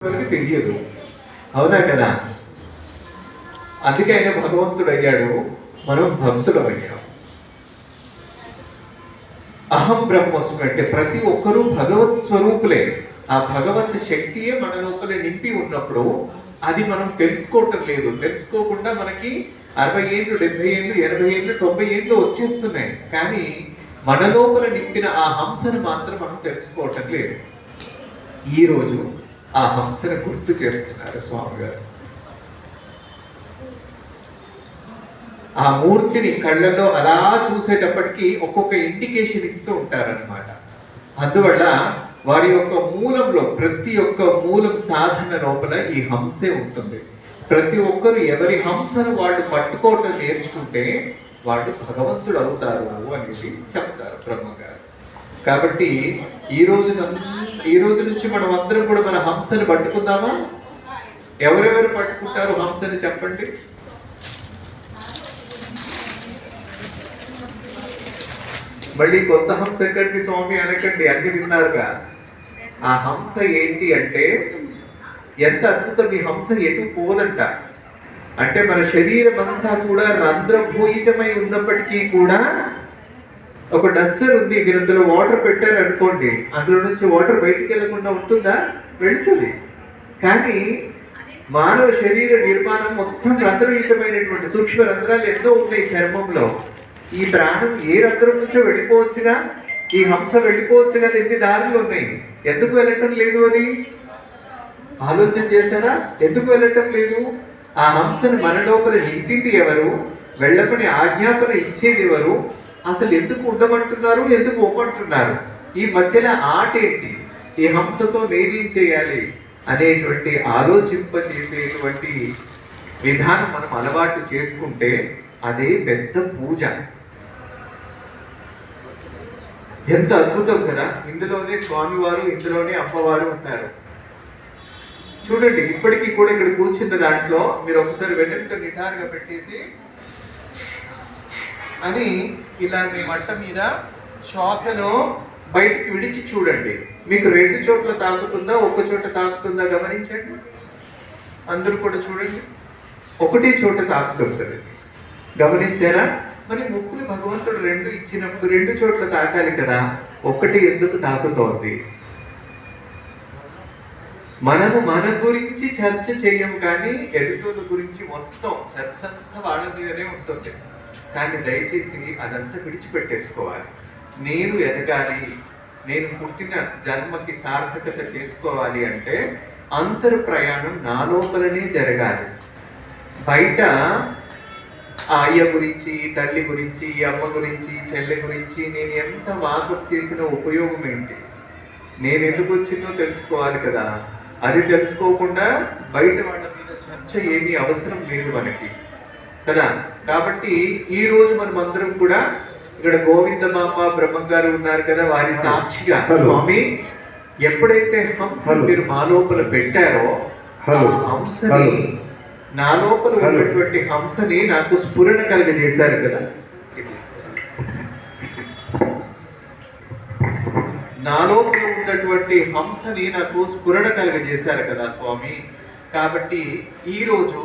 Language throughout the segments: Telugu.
వాళ్ళకి తెలియదు. అవునా కదా? అందుకే ఆయన భగవంతుడు అయ్యాడు మనం భక్తుడు అయ్యాం అహం బ్రహ్మస్మి అంటే ప్రతి ఒక్కరూ భగవత్ స్వరూపులే. ఆ భగవత్ శక్తియే మన లోపల నింపి ఉన్నప్పుడు అది మనం తెలుసుకోవటం లేదు. తెలుసుకోకుండా మనకి అరవై ఏళ్ళు డెబ్బై ఏళ్ళు ఎనభై ఏళ్ళు తొంభై ఏళ్ళు వచ్చేస్తున్నాయి. కానీ మన లోపల నింపిన ఆ హంసను మాత్రం మనం తెలుసుకోవటం లేదు. ఈ రోజు ఆ హంసను గుర్తు చేస్తున్నారు స్వామి గారు ఆ మూర్తిని కళ్ళలో అలా చూసేటప్పటికి ఒక్కొక్క ఇండికేషన్ ఇస్తూ ఉంటారన్నమాట. అందువల్ల వారి యొక్క మూలంలో ప్రతి ఒక్క మూలం సాధన లోపల ఈ హంసే ఉంటుంది. ప్రతి ఒక్కరు ఎవరి హంసను వాళ్ళు పట్టుకోవటం నేర్చుకుంటే వాళ్ళు భగవంతుడు అవుతారు అనేది చెప్తారు బ్రహ్మగారు. కాబట్టి ఈ రోజు ఈ రోజు నుంచి మనం అందరం కూడా మన హంసను పట్టుకుందామా? ఎవరెవరు పట్టుకుంటారు హంసని చెప్పండి. మళ్ళీ కొత్త హంస ఎక్కడికి స్వామి అనకండి అన్ని విన్నారుగా. ఆ హంస ఏంటి అంటే ఎంత అద్భుతం ఈ హంస ఎటు పోదంట. అంటే మన శరీరం అంతా కూడా రంధ్రభూయితమై ఉన్నప్పటికీ కూడా ఒక డస్టర్ ఉంది మీరు అందులో వాటర్ పెట్టారు అనుకోండి అందులో నుంచి వాటర్ బయటికి వెళ్ళకుండా ఉంటుందా? వెళ్తుంది. కానీ మానవ శరీర నిర్మాణం మొత్తం రంధ్రయుతమైనటువంటి సూక్ష్మ రంధ్రాలు ఎన్నో ఉన్నాయి చర్మంలో. ఈ ప్రాణం ఏ రంధ్రం నుంచో వెళ్ళిపోవచ్చుగా ఈ హంస వెళ్ళిపోవచ్చు ఎన్ని దారులు ఉన్నాయి. ఎందుకు వెళ్ళటం లేదు అది? ఆలోచన చేశారా? ఎందుకు వెళ్ళటం లేదు? ఆ హంసను మన లోపల నింపింది ఎవరు? వెళ్ళమని ఆజ్ఞాపన ఇచ్చేది ఎవరు? అసలు ఎందుకు ఉండమంటున్నారు ఎందుకు ఒప్పంటున్నారు? ఈ మధ్యన ఆట ఏంటి? ఈ హంసతో నేనేం చేయాలి అనేటువంటి ఆలోచింపచేసేటువంటి విధానం మనం అలవాటు చేసుకుంటే అదే పెద్ద పూజ. ఎంత అద్భుతం కదా! ఇందులోనే స్వామివారు ఇందులోనే అమ్మవారు ఉన్నారు. చూడండి ఇప్పటికీ కూడా ఇక్కడ కూర్చున్న దాంట్లో మీరు ఒకసారి వెన్నెముక నిటారుగా పెట్టేసి అని ఇలా మీ మట్ట మీద శ్వాసను బయటికి విడిచి చూడండి. మీకు రెండు చోట్ల తాకుతుందా ఒక చోట తాకుతుందా గమనించండి. అందరూ కూడా చూడండి. ఒకటే చోట తాకుతుంటుంది. గమనించారా? మరి ముక్కులు భగవంతుడు రెండు ఇచ్చినప్పుడు రెండు చోట్ల తాకాలి కదా. ఒకటి ఎందుకు తాకుతోంది? మనము మన గురించి చర్చ చేయము కానీ ఎదుటోళ్ళ గురించి మొత్తం చర్చ అంతా వాళ్ళ మీదనే ఉంటుంది. కానీ దయచేసి అదంతా విడిచిపెట్టేసుకోవాలి. నేను ఎదగాలి నేను పుట్టిన జన్మకి సార్థకత చేసుకోవాలి అంటే అంతర్ ప్రయాణం నా లోపలనే జరగాలి. బయట ఆ అయ్య గురించి తల్లి గురించి అమ్మ గురించి చెల్లె గురించి నేను ఎంత వాకప్ చేసిన ఉపయోగం ఏంటి? నేను ఎందుకు వచ్చిందో తెలుసుకోవాలి కదా. అది తెలుసుకోకుండా బయట వాళ్ళ మీద చర్చ ఏమీ అవసరం లేదు మనకి. కదా? కాబట్టి ఈ రోజు మనం అందరం కూడా ఇక్కడ గోవిందమామ బ్రహ్మంగారు ఉన్నారు కదా వారి సాక్షిగా. స్వామి ఎప్పుడైతే హంస. మీరు మా లోపల పెట్టారో ఆ. హంసని. నా లోపల. ఉన్నటువంటి హంసని నాకు స్ఫురణ కలిగజేశారు కదా నా లోపల ఉన్నటువంటి హంసని నాకు స్ఫురణ కలుగజేశారు కదా స్వామి కాబట్టి ఈరోజు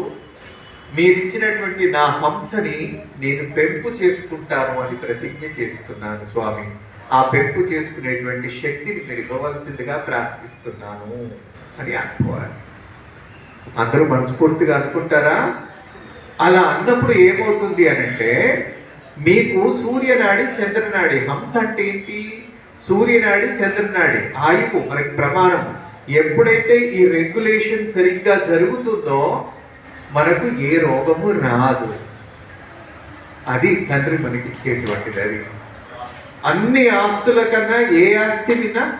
మీరిచ్చినటువంటి నా హంసని నేను పెంపు చేసుకుంటాను అని ప్రతిజ్ఞ చేస్తున్నాను స్వామి. ఆ పెంపు చేసుకునేటువంటి శక్తిని మీరు ఇవ్వవలసిందిగా ప్రార్థిస్తున్నాను అని అనుకోవాలి. అందరూ మనస్ఫూర్తిగా అనుకుంటారా? అలా అన్నప్పుడు ఏమవుతుంది అని అంటే మీకు సూర్యనాడి చంద్రనాడి హంస అంటే ఏంటి? సూర్యనాడి చంద్రనాడి ఆయువు మనకి ప్రమాణం ఎప్పుడైతే ఈ రెగ్యులేషన్ సరిగ్గా జరుగుతుందో మనకు ఏ రోగము రాదు. అది తండ్రి మనకి ఇచ్చేటువంటిది అది అన్ని ఆస్తుల కన్నా ఏ ఆస్తి విన్నా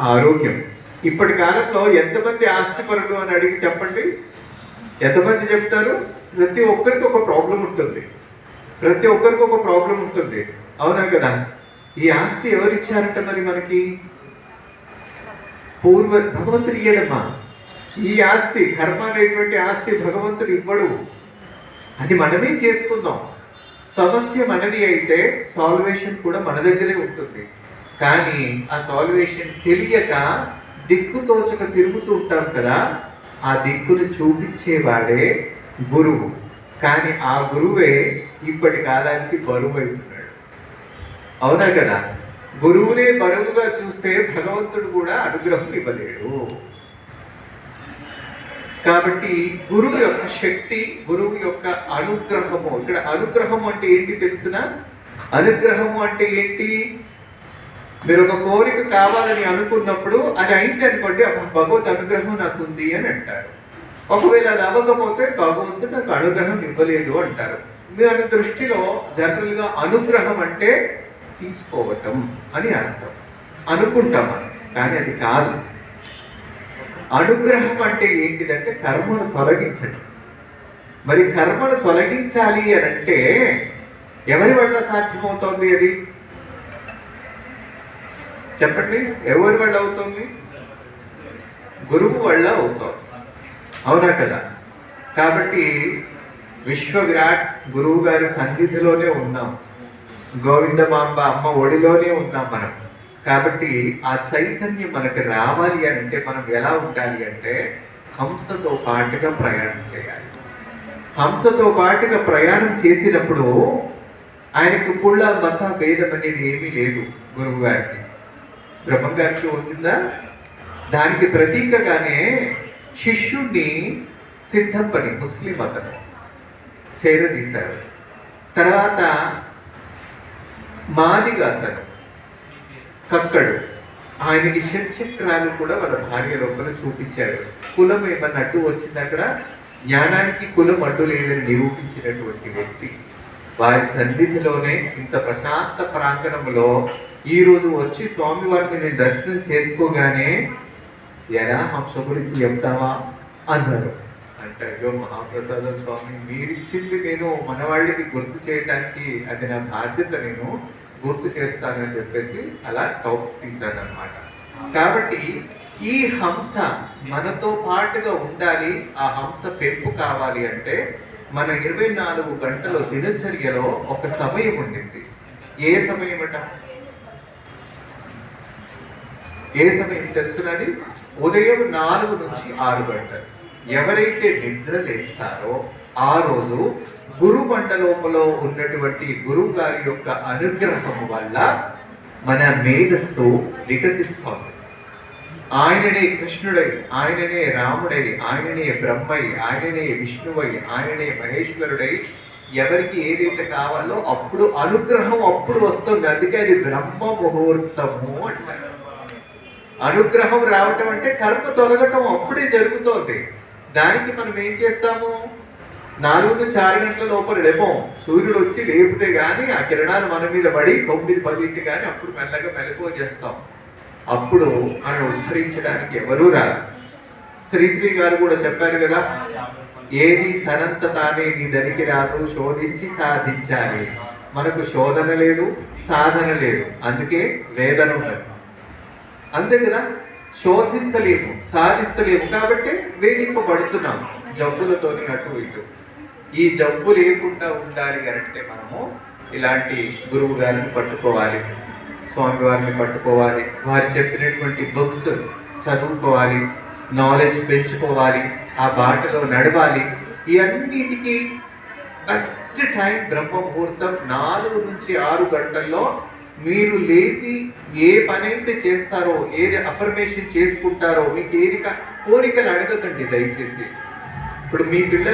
ఆరోగ్యం. ఇప్పటి కాలంలో ఎంతమంది ఆస్తిపరులు అని అడిగి చెప్పండి? ఎంతమంది చెప్తారు? ప్రతి ఒక్కరికి ఒక ప్రాబ్లం ఉంటుంది. ప్రతి ఒక్కరికి ఒక ప్రాబ్లం ఉంటుంది. అవునా కదా? ఈ ఆస్తి ఎవరు ఇచ్చారంట మరి మనకి? పూర్వ భగవంతుడు ఇయ్యడమ్మా ఈ ఆస్తి ధర్మ అనేటువంటి ఆస్తి భగవంతుడు ఇవ్వడు. అది మనమే చేసుకుందాం. సమస్య మనది అయితే సాల్వేషన్ కూడా మన దగ్గరే ఉంటుంది. కానీ ఆ సాల్వేషన్ తెలియక దిక్కు తోచక తిరుగుతూ ఉంటాం కదా ఆ దిక్కును చూపించేవాడే గురువు. కానీ ఆ గురువే ఇప్పటి కాలానికి బరువు అవుతున్నాడు. అవునా కదా? గురువునే బరువుగా చూస్తే భగవంతుడు కూడా అనుగ్రహం ఇవ్వలేడు. కాబట్టి గురువు యొక్క శక్తి గురువు యొక్క అనుగ్రహము. ఇక్కడ అనుగ్రహం అంటే ఏంటి తెలిసిన? అనుగ్రహము అంటే ఏంటి? మీరు ఒక కోరిక కావాలని అనుకున్నప్పుడు అది అయింది అనుకోండి భగవత్ అనుగ్రహం నాకు ఉంది అని అంటారు. ఒకవేళ అది అవ్వకపోతే భగవంతుడు నాకు అనుగ్రహం ఇవ్వలేదు అంటారు. మీ దృష్టిలో జనరల్గా అనుగ్రహం అంటే తీసుకోవటం అని అర్థం. అనుకుంటాం మనం కానీ అది కాదు. అనుగ్రహం అంటే ఏంటిదంటే కర్మను తొలగించడం. మరి కర్మను తొలగించాలి అని అంటే ఎవరి వల్ల సాధ్యమవుతోంది అది? చెప్పండి ఎవరి వల్ల అవుతుంది? గురువు వల్ల అవుతోంది. అవునా కదా? కాబట్టి విశ్వవిరాట్ గురువు గారి సన్నిధిలోనే ఉన్నాం. గోవిందమాంబ అమ్మ ఒడిలోనే ఉన్నాం మనం. కాబట్టి ఆ చైతన్యం మనకి రావాలి అని అంటే మనం ఎలా ఉండాలి అంటే హంసతో పాటుగా ప్రయాణం చేయాలి. హంసతో పాటుగా ప్రయాణం చేసినప్పుడు ఆయనకు కుళ్ళ మత భేదం అనేది ఏమీ లేదు గురువు గారికి. బ్రహ్మ గారికి ఉంటుందా? దానికి ప్రతీకగానే శిష్యుణ్ణి సిద్ధంపని ముస్లిం అతను చేరదీశారు తర్వాత మాదిగా అతను కక్కడు. ఆయనకి షట్చక్రాలు కూడా వాళ్ళ భార్య లోపల చూపించాడు. కులం ఏమన్నా అడ్డు వచ్చింది అక్కడ? జ్ఞానానికి కులం అడ్డు లేదని నిరూపించినటువంటి వ్యక్తి. వారి సన్నిధిలోనే ఇంత ప్రశాంత ప్రాంగణంలో ఈ రోజు వచ్చి స్వామివారిని నేను దర్శనం చేసుకోగానే ఎలా హంస గురించి చెప్తావా? అన్నారు అంటే అయ్యో మహాప్రసాదం స్వామి మీరిచ్చింది నేను మనవాళ్ళకి గుర్తు చేయడానికి అది నా బాధ్యత నేను. గుర్తు చేస్తానని చెప్పేసి అలా కౌపు తీశాను అనమాట కాబట్టి ఈ హంస మనతో పాటుగా ఉండాలి ఆ హంస పెంపు కావాలి అంటే మన ఇరవై నాలుగు గంటల దినచర్యలో ఒక సమయం ఉండింది. ఏ సమయం అట? ఏ సమయం తెలుసునది ఉదయం నాలుగు నుంచి ఆరు గంటలు. ఎవరైతే నిద్ర లేస్తారో ఆ రోజు గురు పంట లోపల ఉన్నటువంటి గురువు గారి యొక్క అనుగ్రహం వల్ల మన మేధస్సు వికసిస్తోంది. ఆయననే కృష్ణుడై ఆయననే రాముడై ఆయననే బ్రహ్మై ఆయననే విష్ణువై ఆయననే మహేశ్వరుడై ఎవరికి ఏదైతే కావాలో అప్పుడు అనుగ్రహం అప్పుడు వస్తుంది. అందుకే అది బ్రహ్మ ముహూర్తము అంటారు. అనుగ్రహం రావటం అంటే కర్మ తొలగటం అప్పుడే జరుగుతోంది. దానికి మనం ఏం చేస్తాము? నాలుగు నుంచి గంటల లోపల లేపం సూర్యుడు వచ్చి లేపితే కానీ ఆ కిరణాలు మన మీద పడి తొమ్మిది పదింటి కానీ అప్పుడు మెల్లగా మెలకువ చేస్తాం. అప్పుడు ఆయన ఉద్ధరించడానికి ఎవరూ రాదు శ్రీశ్రీ గారు కూడా చెప్పారు కదా ఏది తనంత తానే నీ దరికి రాదు శోధించి సాధించాలి. మనకు శోధన లేదు సాధన లేదు. అందుకే వేదన ఉండదు అంతే కదా? శోధిస్తలేము సాధిస్తలేము. కాబట్టి వేధింపబడుతున్నాం. జబ్బులతోని అటు ఇటు. ఈ జబ్బు లేకుండా ఉండాలి అంటే మనము ఇలాంటి గురువు గారిని పట్టుకోవాలి స్వామివారిని పట్టుకోవాలి వారు చెప్పినటువంటి బుక్స్ చదువుకోవాలి నాలెడ్జ్ పెంచుకోవాలి ఆ బాటలో నడవాలి ఇవన్నిటికీ బెస్ట్ టైం బ్రహ్మ ముహూర్తం నాలుగు నుంచి ఆరు గంటల్లో మీరు లేచి ఏ పనైతే చేస్తారో ఏది అఫర్మేషన్ చేసుకుంటారో మీకు ఏది కా- కోరికలు అడగకండి దయచేసి. ఇప్పుడు మీ పిల్లలు